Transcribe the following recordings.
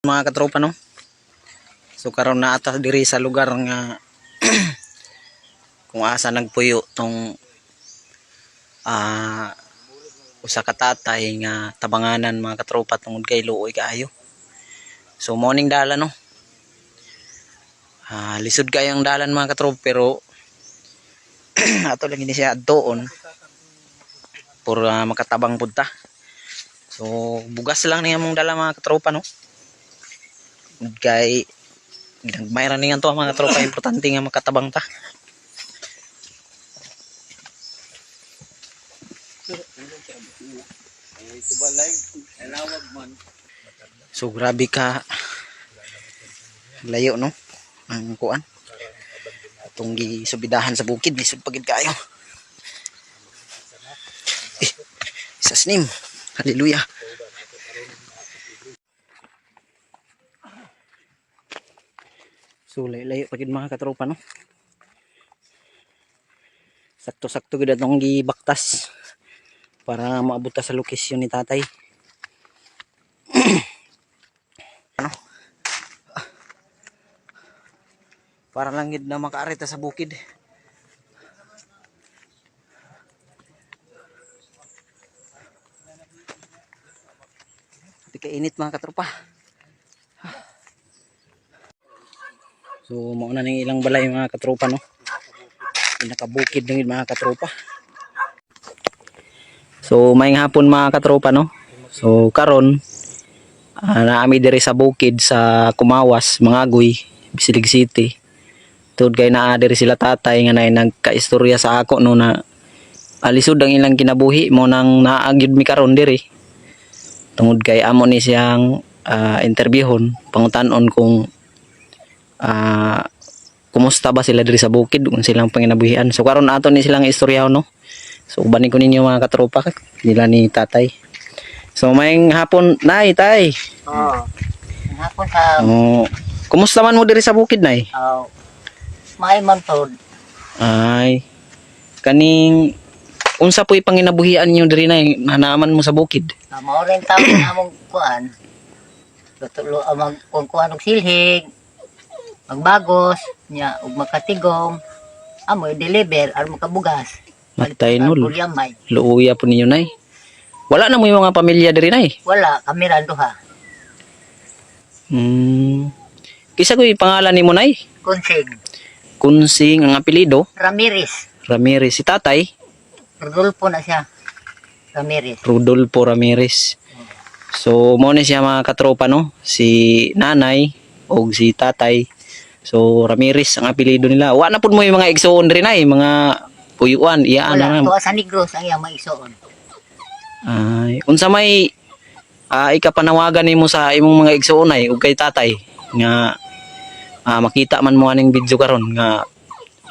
mga katropa no? So karon na ata diri sa lugar nga kung asa nagpuyo tong ah usa ka tatay nga tabanganan mga katropa tungod kay luoy kaayo. So morning dala no? Ah lisod kay ang dalan mga katropa pero ato lang ini siya adtoon por ah, makatabang punta. So bugas lang niya mong dala mga katropa no kay ginagmayran niyan to mga tropa. Importante nga makatabang ta. So grabe ka layo no? Ang kuan atong gisubidahan sa bukid lisod pagid kayo. Eh, sa snim. Hallelujah So layo pagid mga katropa no. Sakto-sakto gid atong gibaktas para maabot sa lokasyon ni tatay. ano? Para lang gid na makaarita sa bukid. Di ka init mga katropa. So mauna ning ilang balay mga katropa no. Pinakabukid ng mga katropa. So may hapon mga katropa no. So karon uh, naami diri sa bukid sa Kumawas, Mangagoy, Bisilig City. Tud kay naa diri sila tatay nga nay nagkaistorya sa ako no na alisod ang ilang kinabuhi mo nang naagyud mi karon diri. Tungod kay amo ni siyang ah, interviewon pangutan-on kung ah kumusta ba sila diri sa bukid? Kung silang panginabuhian. So karon ato ni silang istorya no? So ubanin ko ninyo mga katropa nila ni tatay. So maying hapon. Nay tay. Ang hapon sa oh, kumusta man mo diri sa bukid nay? Uh, may mantod. ay. Kaning unsa po'y panginabuhian niyo diri nay? Nanaman mo sa bukid? Uh, mao rin tao na among kuan. Tutulo amang kung kuan og silhig. Magbagos nya ug makatigom. Amo deliver aron makabugas. matay Kulyamay. luuya po ninyo nay wala na mo yung mga pamilya diri nay Wala kami ra duha. hmm kisa ko pangalan nimo nay Konsing kunsing ang apelido Ramirez. Ramirez si tatay Rodolfo na siya. Ramirez. Rodolfo Ramirez. So, mo ni siya mga katropa, no? Si nanay o si tatay. So, Ramirez ang apelido nila. Wa na po mo yung mga igsoon rin ay, mga puyuan, iyaan Wala na. tuwa sa Negros ang iyang maigsoon. Ay, unsa may ah, ikapanawagan nimo sa imong mga igsoon ay ug kay tatay nga ah, makita man mo aning video karon nga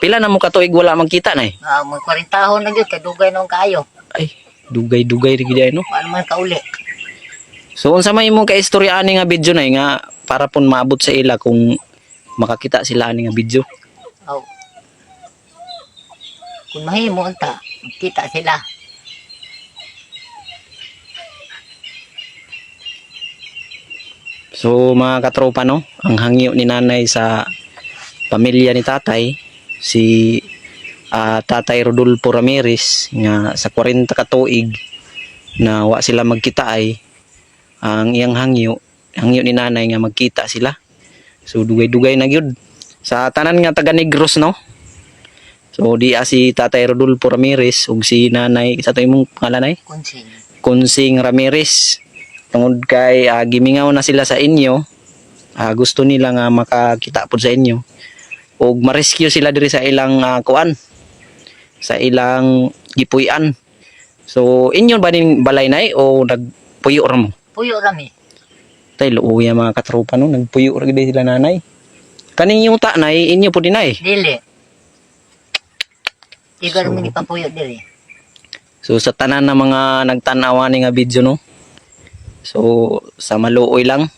pila na mo katuig wala magkita nay. Nga mo 40 tahon na gyud kadugay nung kaayo. Ay, dugay-dugay ri gid ay, no. Ano man kauli. So unsa may imong kaistorya ani nga video nay nga para pun maabot sa ila kung makakita sila ani nga video. Aw. Kung mahimo unta, kita sila. So mga katropa no, ang hangyo ni nanay sa pamilya ni tatay si ah, Tatay Rodolfo Ramirez nga sa 40 ka tuig na wa sila magkita ay ang iyang hangyo hangyo ni nanay nga magkita sila. So dugay-dugay na gyud sa tanan nga taga Negros no. So di si Tatay Rodolfo Ramirez ug si nanay sa to imong pangalan ay Konsing. Kunsing Ramirez. Tungod kay ah, gimingaw na sila sa inyo, ah, gusto nila nga makakita po sa inyo. O ma-rescue sila diri sa ilang ah, kuan, sa ilang gipuy-an. So, inyo ba ning balay nay o nagpuyo ra mo? Puyo rami. Tay luuya mga katropa no, nagpuyo ra gid sila nanay. Kaning yung ta nay inyo po dinay. Dili. Igar So- mo ni papuyo diri. So sa tanan na mga nagtanawa ni nga video no. So sa maluoy lang.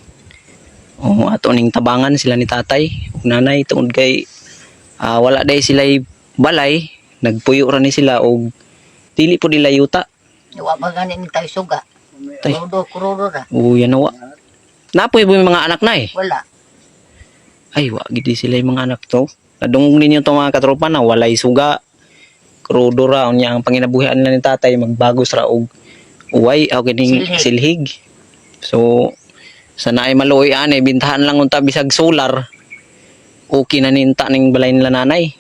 O ato ning tabangan sila ni tatay ug nanay tungod kay ah, wala day sila balay, nagpuyo ra ni sila og dili po nila yuta. Wa ba gani ni tayo suga. Tay. Kurudo, kurudo ra. O yan wa. Napoy mo yung mga anak na eh. Wala. Ay, wa gidi sila yung mga anak to. Nadungog ninyo to mga katropa na walay suga. Krudo ra unya ang panginabuhian nila ni tatay magbagos ra og uway o kining Silhig. silhig. So sana ay maluoy ani bintahan lang unta bisag solar. Okay na ninta ning balay nila nanay.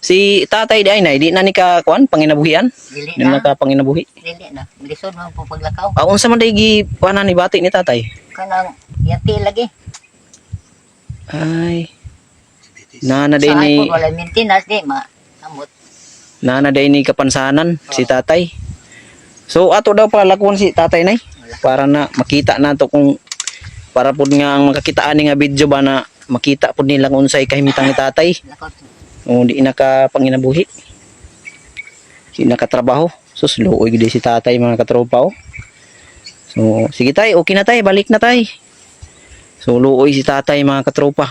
Si tatay di ay nay di na ni ka kuan panginabuhian. Dili Di na na. ka panginabuhi. Dili na. Lisod mo po paglakaw. Ah, unsa man day gi kuanan ni bati ni tatay? Kanang yati lagi. Ay. Nana day Sa ni iPhone, wala maintenance di ma. Amot. Nana day ni kapansanan si tatay. So ato daw pala lakuan si tatay nay para na makita nato kung para pud nga ang makakitaan ni nga video ba na makita pud nila kung unsay kahimtang ni tatay. O di na ka panginabuhi. Di na katrabaho. Sus luoy gid si tatay mga katropa oh. So sige tay, okay na tay, balik na tay. So luoy si tatay mga katropa.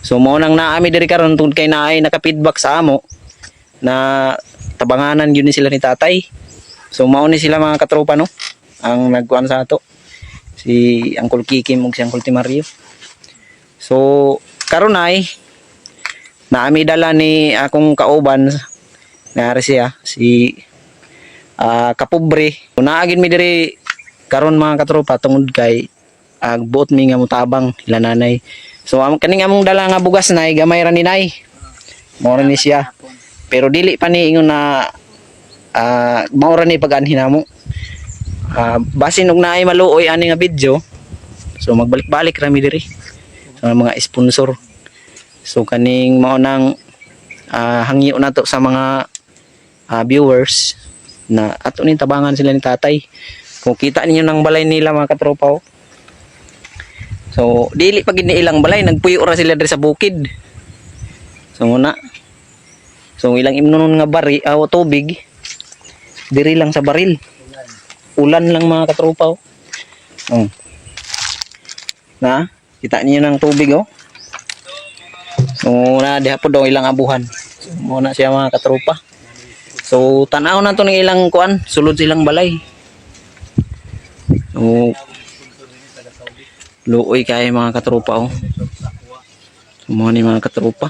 So mao nang naami diri karon tungod kay naay naka-feedback sa amo na tabanganan yun ni sila ni tatay. So mao ni sila mga katropa no ang nagkuan sa ato. Si Uncle Kiki ug si Uncle Timario. So karon ay naami dala ni akong kauban nga siya si ah kapobre. Unaagin mi diri karon mga katropa tungod kay ag buot mi nga mutabang ila nanay. So am kaning among dala nga bugas nay gamay ra ni nay. Mao ra ni siya. Pero dili pa ni ingon na ah mao ni pag-anhin namo. Ah basin og naay maluoy ani nga video. So magbalik-balik ra mi diri sa mga sponsor. So kaning mao nang ah, hangyo nato sa mga ah, viewers na ato ni tabangan sila ni tatay. Kung kita ninyo ng balay nila mga katropa oh. So dili pag ilang balay nagpuyo ra sila diri sa bukid. So muna So ilang imnon nga bari aw tubig diri lang sa baril. Ulan lang mga katropa oh. Oh. Na, kita niyo ng tubig oh. So na diha po daw ilang abuhan. So muna siya mga katropa. So tanaw na to ng ilang kuan, sulod silang balay. So luoy kay mga katropa oh. Mo ni mga katropa.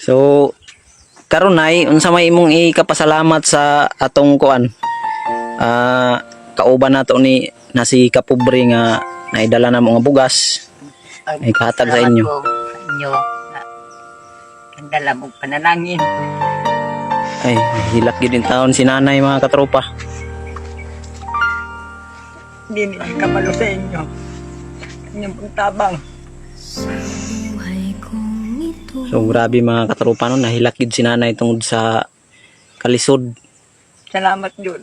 So karon nay unsa may imong ikapasalamat sa atong kuan? Ah kauban nato ni na si kapobre nga naidala na mga bugas. Ay, kahatag sa inyo. inyo. Ang dala mong panalangin. Ay, hilak gid din taon si nanay mga katropa. Hindi nila kamalo sa inyo. Inyong pagtabang. So grabe mga katropa no, nahilak gid si nanay tungod sa kalisod. Salamat yun.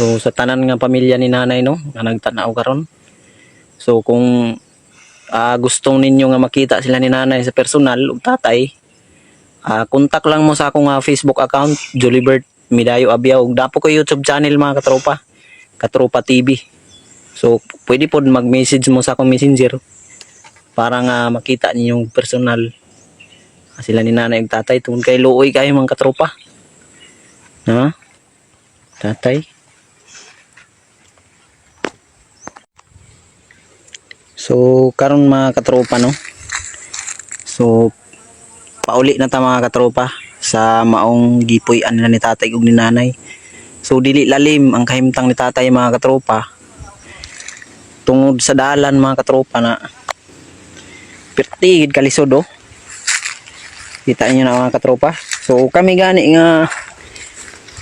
So sa tanan nga pamilya ni nanay no, nga nagtanaw karon. So kung ah, gustong ninyo nga makita sila ni nanay sa personal ug tatay, ah kontak lang mo sa akong ah, Facebook account, Jolibert Midayo Abia ug dapo ko YouTube channel mga katropa, Katropa TV. So pwede pod mag-message mo sa akong messenger para nga makita ninyo yung personal ah, sila ni nanay ug tatay tungod kay luoy kayo mga katropa. Ha? Tatay? So, karon mga katropa no. So, pauli na ta mga katropa sa maong gipuy-an ni tatay ug ni nanay. So, dili lalim ang kahimtang ni tatay mga katropa. Tungod sa dalan mga katropa na pertigid kalisod oh. Kita niyo na mga katropa. So, kami gani nga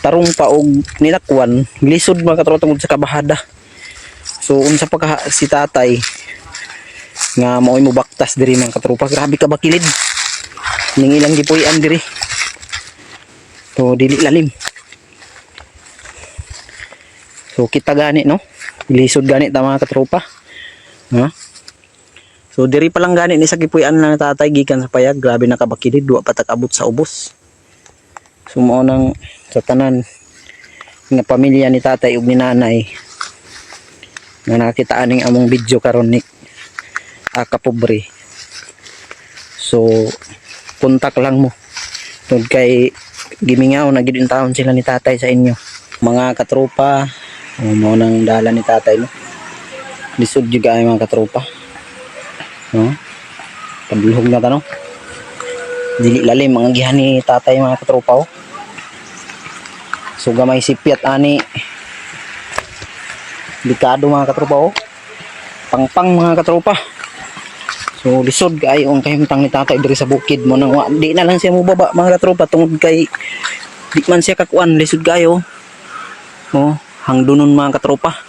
tarong pa og nilakwan, lisod mga katropa tungod sa kabahada. So, unsa pa si tatay nga mao'y mo baktas diri mga katropa grabe ka bakilid ning ilang gipuy-an diri. To dili lalim. So kita gani no? Lisod gani ta mga katropa. Ha? So diri pa lang gani ni sa gipuy-an na tatay gikan sa payag. Grabe na kabakilid duwa pa abot sa ubos. So mao nang sa tanan nga pamilya ni tatay ug ni nanay nga nakita aning among video karon ni ah, kapobre. So, kontak lang mo Tungod kay gimingaw na gid taon sila ni tatay sa inyo. Mga katropa, o mo nang dala ni tatay no. Lisod jud kay mga katropa. No? Padulhog na ta no. Dili lalim mga gihan ni tatay mga katropa oh. So gamay sipyat ani. Delikado mga katropa oh. Pangpang mga katropa. So lisod kay ang kahimtang ni tatay diri sa bukid mo nang di na lang siya mo baba mga katropa tungod kay di man siya kakuan lisod kayo. Oh, hangdunon mga katropa.